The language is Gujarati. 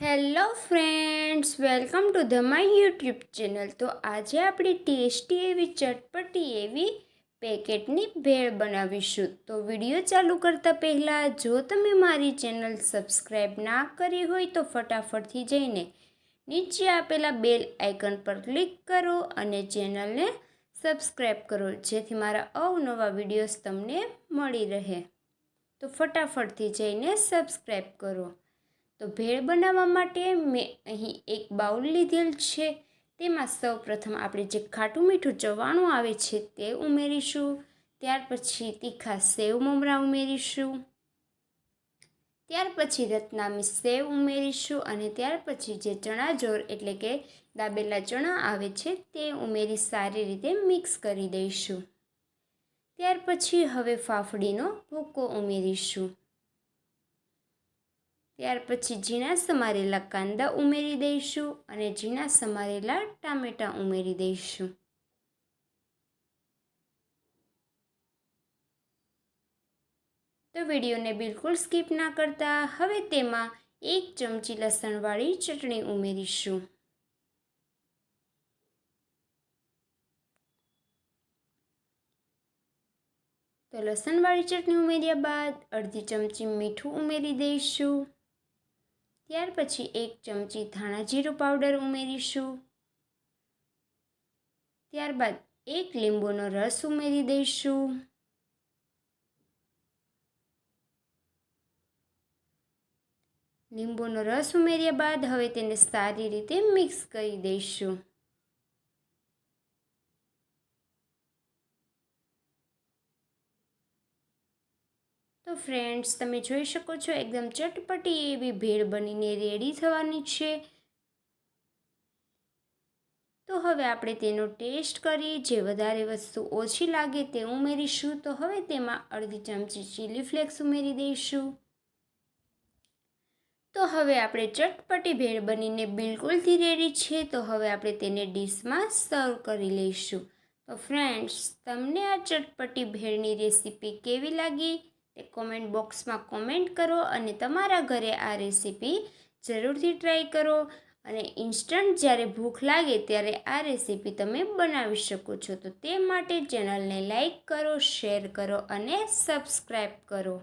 Hello friends, welcome to the my YouTube channel. તો આજે આપણે ટેસ્ટી એવી ચટપટી એવી પેકેટની ભેળ બનાવીશું. તો વીડિયો ચાલુ કરતાં પહેલાં જો તમે મારી ચેનલ સબસ્ક્રાઈબ ના કરી હોય તો ફટાફટથી જઈને નીચે આપેલા બેલ આઇકન પર ક્લિક કરો અને ચેનલને સબસ્ક્રાઈબ કરો, જેથી મારા અવનવા વિડીયોઝ તમને મળી રહે. તો ફટાફટથી જઈને સબસ્ક્રાઈબ કરો. તો ભેળ બનાવવા માટે મેં અહીં એક બાઉલ લીધેલ છે. તેમાં સૌ પ્રથમ આપણે જે ખાટું મીઠું ચવાણું આવે છે તે ઉમેરીશું. ત્યાર પછી તીખા સેવ મમરા ઉમેરીશું. ત્યાર પછી રત્નામી સેવ ઉમેરીશું અને ત્યાર પછી જે ચણા જોર એટલે કે દાબેલા ચણા આવે છે તે ઉમેરી સારી રીતે મિક્સ કરી દઈશું. ત્યાર પછી હવે ફાફડીનો ભૂકો ઉમેરીશું. ત્યાર પછી ઝીણા સમારેલા કાંદા ઉમેરી દઈશું અને ઝીણા સમારેલા ટામેટાં ઉમેરી દઈશું. તો વિડીયોને બિલકુલ સ્કીપ ના કરતા હવે તેમાં એક ચમચી લસણવાળી ચટણી ઉમેરીશું. તો લસણવાળી ચટણી ઉમેર્યા બાદ અડધી ચમચી મીઠું ઉમેરી દઈશું. ત્યાર પછી એક ચમચી ધાણા જીરું પાવડર ઉમેરીશું. ત્યારબાદ એક લીંબુનો રસ ઉમેરી દઈશું. લીંબુનો રસ ઉમેર્યા બાદ હવે તેને સારી રીતે મિક્સ કરી દઈશું. તો ફ્રેન્ડ્સ તમે જોઈ શકો છો, એકદમ ચટપટી એવી ભેળ બનીને રેડી થવાની છે. તો હવે આપણે તેનો ટેસ્ટ કરી જે વધારે વસ્તુ ઓછી લાગે તે ઉમેરીશું. તો હવે તેમાં અડધી ચમચી ચીલી ફ્લેક્સ ઉમેરી દઈશું. તો હવે આપણે ચટપટી ભેળ બનીને બિલકુલથી રેડી છે. તો હવે આપણે તેને ડીશમાં સર્વ કરી લઈશું. તો ફ્રેન્ડ્સ તમને આ ચટપટી ભેળની રેસીપી કેવી લાગી? કોમેન્ટ બોક્સમાં કોમેન્ટ કરો અને તમારા ઘરે આ રેસીપી જરૂરથી ટ્રાય કરો અને ઇન્સ્ટન્ટ જ્યારે ભૂખ લાગે ત્યારે આ રેસીપી તમે બનાવી શકો છો. તો તે માટે ચેનલને લાઈક કરો શેર કરો અને સબસ્ક્રાઈબ કરો.